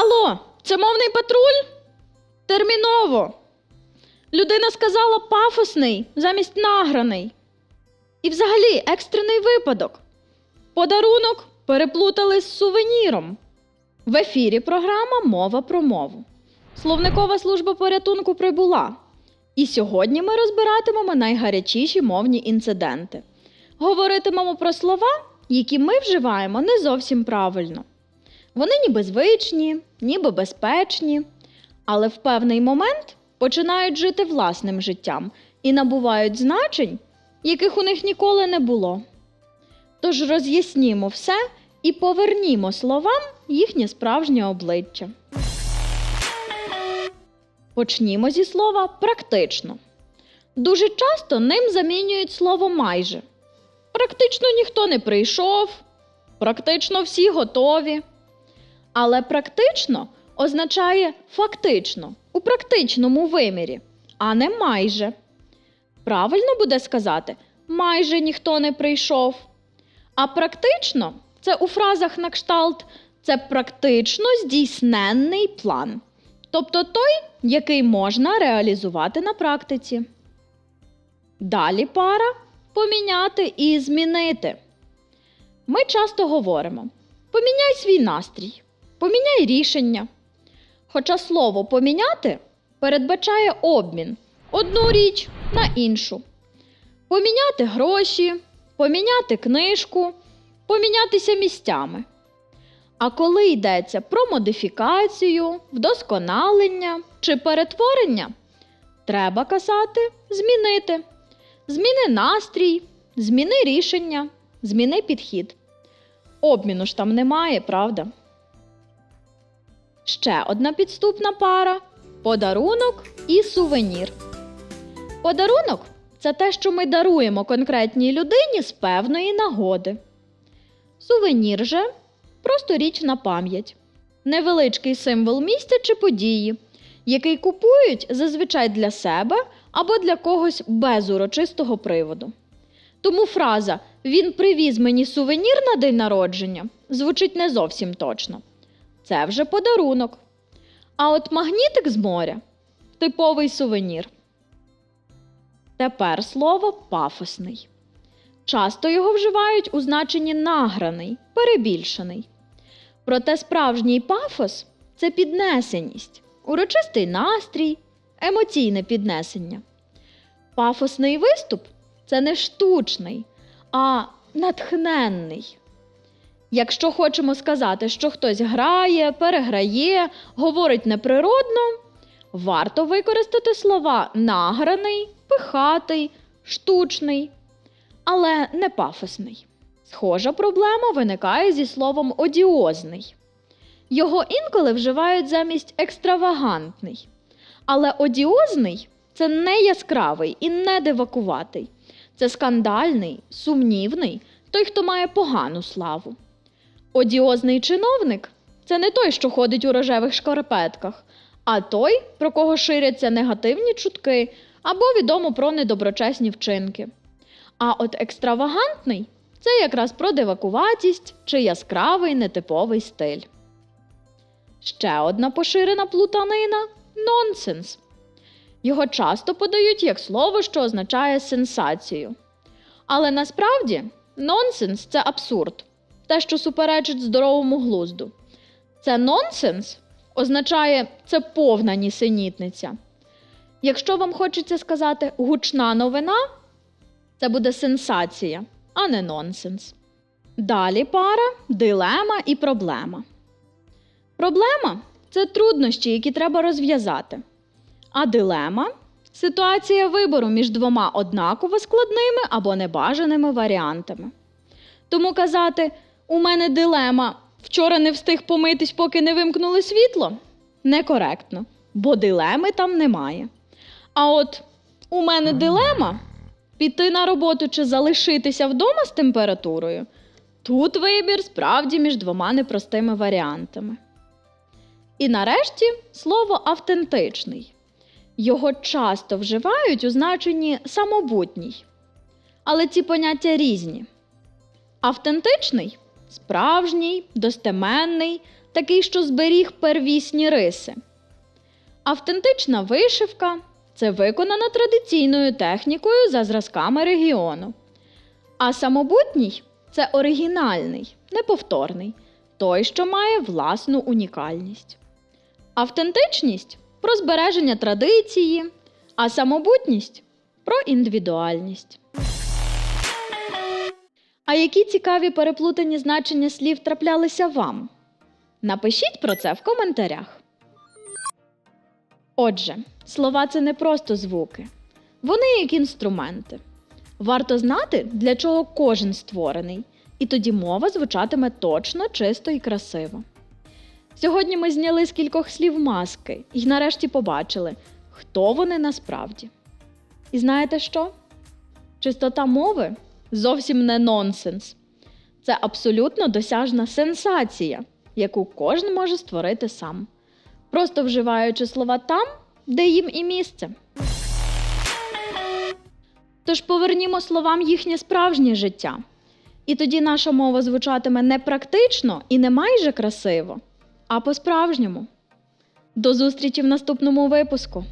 Алло, це мовний патруль? Терміново. Людина сказала пафосний замість награний. І взагалі екстрений випадок. Подарунок переплутали з сувеніром. В ефірі програма Мова про мову. Словникова служба порятунку прибула. І сьогодні ми розбиратимемо найгарячіші мовні інциденти. Говоритимемо про слова, які ми вживаємо не зовсім правильно. Вони ніби звичні, ніби безпечні, але в певний момент починають жити власним життям і набувають значень, яких у них ніколи не було. Тож роз'яснімо все і повернімо словам їхнє справжнє обличчя. Почнімо зі слова практично. Дуже часто ним замінюють слово майже. Практично ніхто не прийшов, практично всі готові. Але практично означає фактично, у практичному вимірі, а не майже. Правильно буде сказати майже ніхто не прийшов. А практично це у фразах на кшталт це практично здійсненний план. Тобто той, який можна реалізувати на практиці. Далі пара поміняти і змінити. Ми часто говоримо: поміняй свій настрій, поміняй рішення. Хоча слово поміняти передбачає обмін одну річ на іншу. Поміняти гроші, поміняти книжку, помінятися місцями. А коли йдеться про модифікацію, вдосконалення чи перетворення, треба казати змінити. Зміни настрій, зміни рішення, зміни підхід. Обміну ж там немає, правда? Ще одна підступна пара подарунок і сувенір. Подарунок це те, що ми даруємо конкретній людині з певної нагоди. Сувенір же просто річ на пам'ять, невеличкий символ місця чи події, який купують зазвичай для себе або для когось без урочистого приводу. Тому фраза Він привіз мені сувенір на день народження звучить не зовсім точно. Це вже подарунок. А от магнітик з моря типовий сувенір. Тепер слово пафосний. Часто його вживають у значенні награний, перебільшений. Проте справжній пафос це піднесеність, урочистий настрій, емоційне піднесення. Пафосний виступ це не штучний, а натхненний. Якщо хочемо сказати, що хтось грає, переграє, говорить неприродно, варто використати слова награний, пихатий, штучний, але не пафосний. Схожа проблема виникає зі словом одіозний. Його інколи вживають замість екстравагантний. Але одіозний це не яскравий і не дивакуватий. Це скандальний, сумнівний, той, хто має погану славу. Одіозний чиновник це не той, що ходить у рожевих шкарпетках, а той, про кого ширяться негативні чутки або відомо про недоброчесні вчинки. А от екстравагантний це якраз про дивакуватість чи яскравий нетиповий стиль. Ще одна поширена плутанина нонсенс. Його часто подають як слово, що означає сенсацію. Але насправді нонсенс це абсурд, те, що суперечить здоровому глузду. Це нонсенс означає це повна нісенітниця. Якщо вам хочеться сказати гучна новина, це буде сенсація, а не нонсенс. Далі пара, дилема і проблема. Проблема це труднощі, які треба розв'язати. А дилема ситуація вибору між двома однаково складними або небажаними варіантами. Тому казати, у мене дилема вчора не встиг помитись, поки не вимкнули світло некоректно, бо дилеми там немає. А от у мене дилема піти на роботу чи залишитися вдома з температурою. Тут вибір справді між двома непростими варіантами. І нарешті слово автентичний. Його часто вживають у значенні самобутній. Але ці поняття різні. Автентичний справжній, достеменний, такий, що зберіг первісні риси. Автентична вишивка це виконана традиційною технікою за зразками регіону. А самобутній це оригінальний, неповторний, той, що має власну унікальність. Автентичність про збереження традиції, а самобутність про індивідуальність. А які цікаві переплутані значення слів траплялися вам? Напишіть про це в коментарях. Отже, слова це не просто звуки, вони як інструменти. Варто знати, для чого кожен створений, і тоді мова звучатиме точно, чисто і красиво. Сьогодні ми зняли з кількох слів маски і нарешті побачили, хто вони насправді. І знаєте що? Чистота мови зовсім не нонсенс. Це абсолютно досяжна сенсація, яку кожен може створити сам, просто вживаючи слова там, де їм і місце. Тож повернімо словам їхнє справжнє життя. І тоді наша мова звучатиме не практично і не майже красиво, а по-справжньому. До зустрічі в наступному випуску!